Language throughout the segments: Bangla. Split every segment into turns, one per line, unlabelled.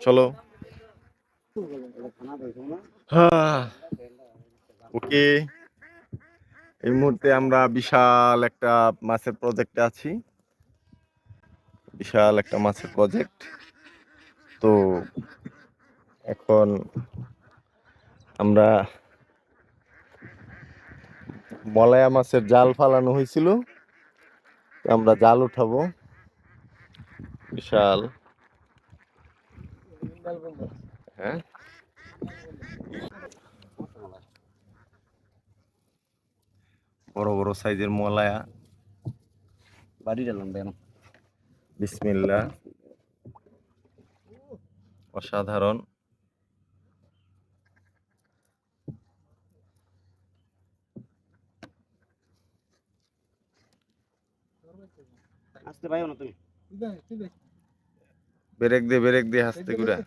চলো। হ্যাঁ। ওকে। এই মুহূর্তে আমরা বিশাল একটা মাছের প্রজেক্টে আছি। বিশাল একটা মাছের প্রজেক্ট তো এখন আমরা মলায়া মাছের জাল ফালানো হয়েছিল। আমরা জাল উঠাবো। বিশাল। হ্যাঁ? বড় বড় সাইজের মলায়া।
বাড়ি গেলাম বেন
বিসমিল্লা অসাধারণ।
আসতে পাইও না তুমি?
বেরেক দে বেরেক দে হাসতে গুড়া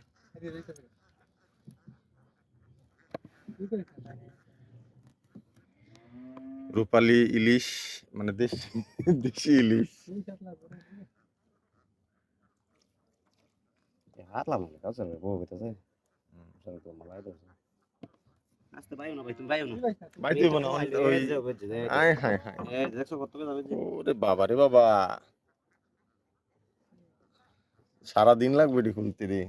রূপালি ইলিশ মানে দেশি দেশি ইলিশ।
বউ
মনে ওরে বাবা রে বাবা। সারা দিন লাগবে এটি খুলতে রে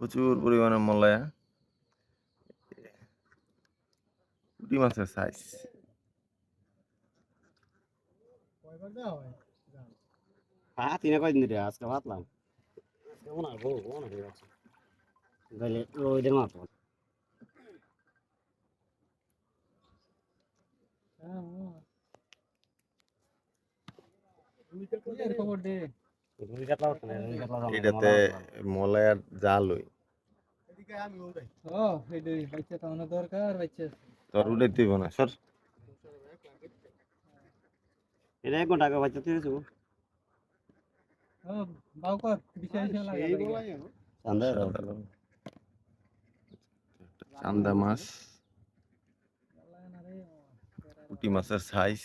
প্রচুর পরিমাণে মলায়া পুঁটি মাছের সাইজ
হ্যাঁ? তিনে কয়দিন ধরে আজকে ভাতলাম কেমন আর বউ
এটাতে
মলা-
মলায়ার জাল হই তোর উড়ে দিব না সর।
এটা এক ঘণ্টা আগে বাচ্চা তুই গেছো
ও বাউকর বিষয় বিষয় লাগা।
চান্দা
মাছ। পুঁটি মাছের সাইজ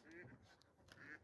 বেড়া মানছে ওই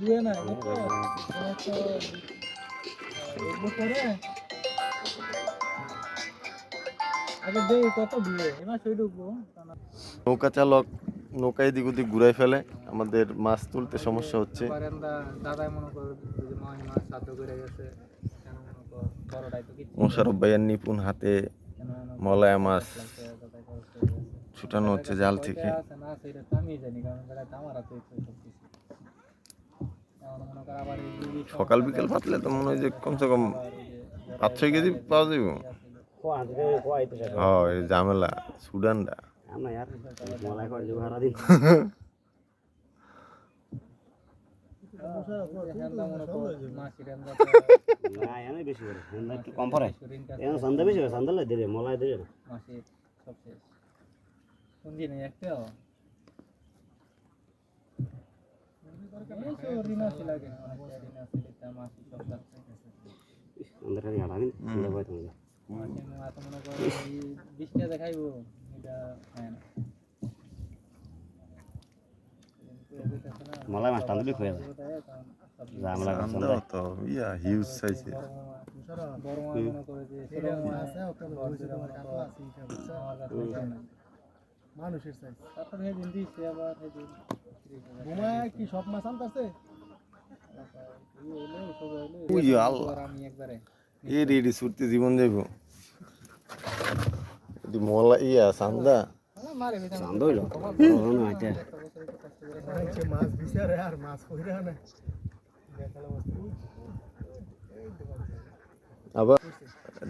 দিয়ে না তা না।
নৌকা চালক নৌকা এদিক ওদিক ঘুরাই ফেলে। আমাদের মাছ তুলতে সমস্যা হচ্ছে। মোশারফ ভাইয়ের নিপুণ হাতে মলায়া মাছ ছুটানো হচ্ছে জাল থেকে। সকাল বিকেল পাতলে তো মনে হয় যে কমসে কম পাঁচ ছয় কেজি পাওয়া যাবে হ্যাঁ ঝামেলা সুডানটা
মলাই
রান্দা
না
দিন মনে হয়
তো ইয়া হিউজ
মনে করে যে ছোট মাছ
মানুষের সাইজ
তারপর সেদিন দিচ্ছে আবার সেদিন
কি সব মাছ আনতেছে
আল্লাহ। এই রেডি ছুটতে জীবন যাইব। মলা ইয়া চান্দা
মারে বেতন
চান্দ হইল? না এটা।
মানুষে মাছ বিচারে আর মাছ কইরা না
আবার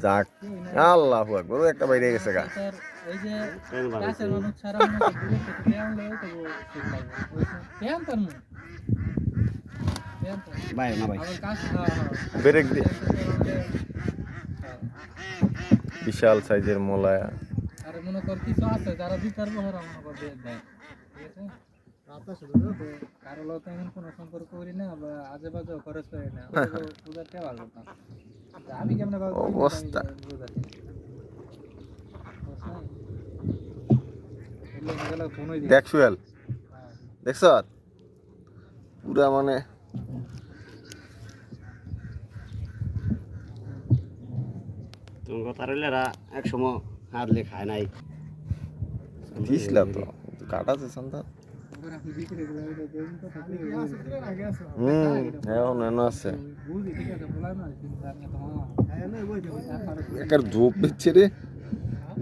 যাক। আল্লাহ আকবর একটা বাইরে গেছে গা।
যে গাছের মানুষ ছাড়া দূরে থেকে তো ঠিক লাগবে। তার।
ভাই না ভাই।
ব্রেক। বিশাল সাইজের মলায়া
আরে মনে কর কিছু আছে যারা দিতে পারব মনে কর দিয়ে দেয়। ঠিক আছে? কারও লোক এমন কোনো সম্পর্ক করি না বা আজে বাজে খরচ করি না। পূজার কে ভালো না আমি কেমন
অবস্থা। দেখছ? পুরা মানে
তুমি কথা রইলে এক সময় হারলে খায় নাই।
দিসলা তো কাটাছে সন্তান
কি আছে দিলে না গেছে
হুম এখন এনে আছে।
বুঝি ঠিক আছে বলা না কিন্তু আমি তো
না ওই দেখো
একার ধূপ দিচ্ছে রে।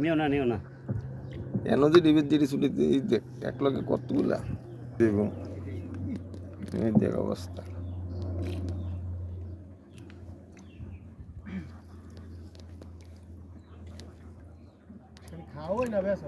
নিও না নিও না।
এনো যে ডিবের জিরি চুলি দেখ এক লগে কতগুলা? দেব এই দেখ অবস্থা।
খাওয়াই না বেশ